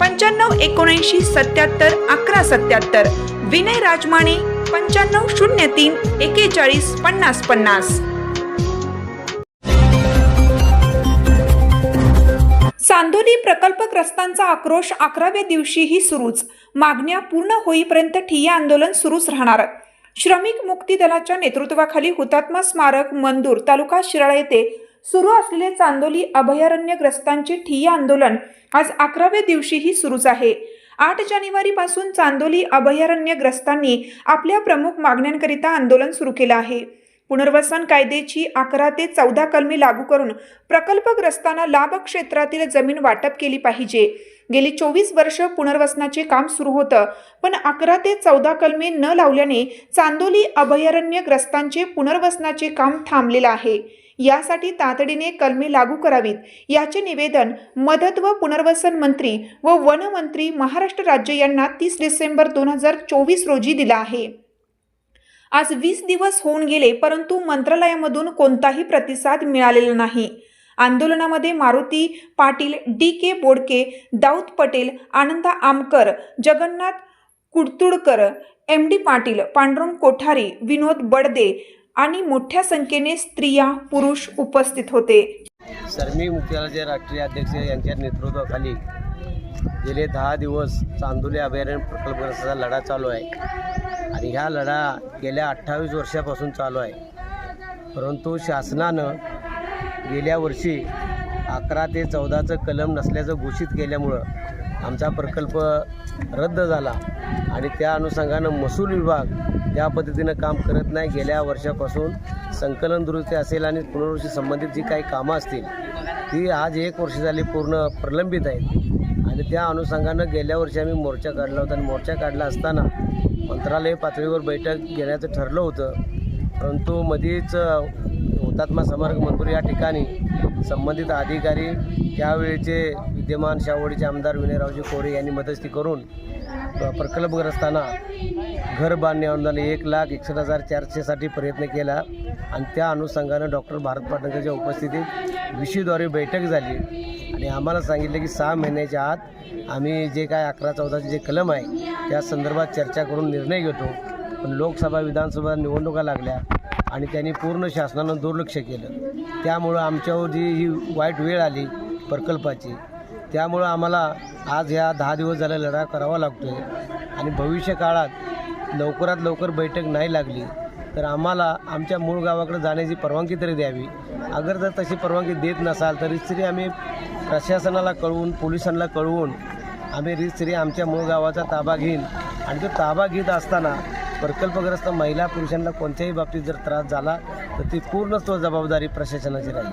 पंच्याण्णव एकोणऐंशी सत्याहत्तर अकरा सत्याहत्तर. विनय राजमाने पंच्याण्णव शून्य तीन एकेचाळीस पन्नास पन्नास. चांदोली प्रकल्पग्रस्तांचा आक्रोश अकराव्या दिवशीही सुरूच. मागण्या पूर्ण होईपर्यंत ठिय्या आंदोलन सुरूच राहणार. श्रमिक मुक्ती दलाच्या नेतृत्वाखाली हुतात्मा स्मारक मंदूर तालुका शिराळा येथे सुरू असलेले चांदोली अभयारण्यग्रस्तांचे ठिय्या आंदोलन आज अकराव्या दिवशीही सुरूच आहे. आठ जानेवारीपासून चांदोली अभयारण्यग्रस्तांनी आपल्या प्रमुख मागण्यांकरिता आंदोलन सुरू केलं आहे. पुनर्वसन कायद्याची अकरा ते चौदा कलमे लागू करून प्रकल्पग्रस्तांना लाभ क्षेत्रातील जमीन वाटप केली पाहिजे. गेली चोवीस वर्ष पुनर्वसनाचे काम सुरू होतं पण अकरा ते चौदा कलमे न लावल्याने चांदोली अभयारण्यग्रस्तांचे पुनर्वसनाचे काम थांबलेलं आहे. यासाठी तातडीने कलमे लागू करावीत. याचे निवेदन मदत व पुनर्वसन मंत्री व वनमंत्री महाराष्ट्र राज्य यांना तीस डिसेंबर दोन हजार चोवीस रोजी दिला आहे. आज वीस दिवस होऊन गेले परंतु मंत्रालयामधून कोणताही प्रतिसाद मिळालेला नाही. आंदोलनामध्ये Maruti Patil D K Bodke Dawood Patel Ananda Amkar Jagannath Kudtudkar M D Patil Pandurang Kothari Vinod Badde आणि मोठ्या संख्येने स्त्रिया पुरुष उपस्थित होते. श्रमिक मुक्तीदलाचे राष्ट्रीय अध्यक्ष यांच्या नेतृत्वाखाली गेले दहा दिवस चांदोली अभयारण्य प्रकल्पग्रस्ताचा लढा चालू आहे. आणि ह्या लढा गेल्या अठ्ठावीस वर्षापासून चालू आहे. परंतु शासनानं गेल्या वर्षी अकरा ते चौदाचं कलम नसल्याचं घोषित केल्यामुळं आमचा प्रकल्प रद्द झाला. आणि त्या अनुषंगानं महसूल विभाग त्या पद्धतीनं काम करत नाही. गेल्या वर्षापासून संकलन दुरुस्ती असेल आणि पुनर्वशी संबंधित जी काही कामं असतील ती आज एक वर्ष झाली पूर्ण प्रलंबित आहेत. आणि त्या अनुषंगानं गेल्या वर्षी आम्ही मोर्चा काढला होता. आणि मोर्चा काढला असताना मंत्रालय पातळीवर बैठक घेण्याचं ठरलं होतं. परंतु मध्येच हुतात्मा स्मारक मनपूर या ठिकाणी संबंधित अधिकारी त्यावेळेचे विद्यमान शावडीचे आमदार विनयरावजी कोरे यांनी मध्यस्थी करून प्रकल्पग्रस्तांना घर बांधणे अनुदान एक लाख एकसष्ट हजार चारशेसाठी प्रयत्न केला आणि त्या अनुषंगानं डॉक्टर भारत पाटणकरच्या उपस्थितीत विशीद्वारे बैठक झाली. आणि आम्हाला सांगितलं की सहा महिन्याच्या आत आम्ही जे काय अकरा चौदाचे जे कलम आहे त्या संदर्भात चर्चा करून निर्णय घेतो. पण लोकसभा विधानसभा निवडणुका लागल्या. आणि त्यांनी पूर्ण शासनानं दुर्लक्ष केलं. त्यामुळं आमच्यावर जी ही वाईट वेळ आली प्रकल्पाची त्यामुळं आम्हाला आज ह्या दहा दिवस झाला लढा करावा लागतो आहे आणि भविष्य काळात लवकरात लवकर बैठक नाही लागली तर आम्हाला आमच्या मूळ गावाकडे जाण्याची परवानगी तरी द्यावी. अगर जर तशी परवानगी देत नसाल तर तरी आम्ही प्रशासनाला कळवून पोलिसांना कळवून आम्ही रितसरी आमच्या मूळ गावाचा ताबा घेईन. आणि तो ताबा घेत असताना प्रकल्पग्रस्त महिला पुरुषांना कोणत्याही बाबतीत जर त्रास झाला तर ती पूर्ण तो जबाबदारी प्रशासनाची राहील.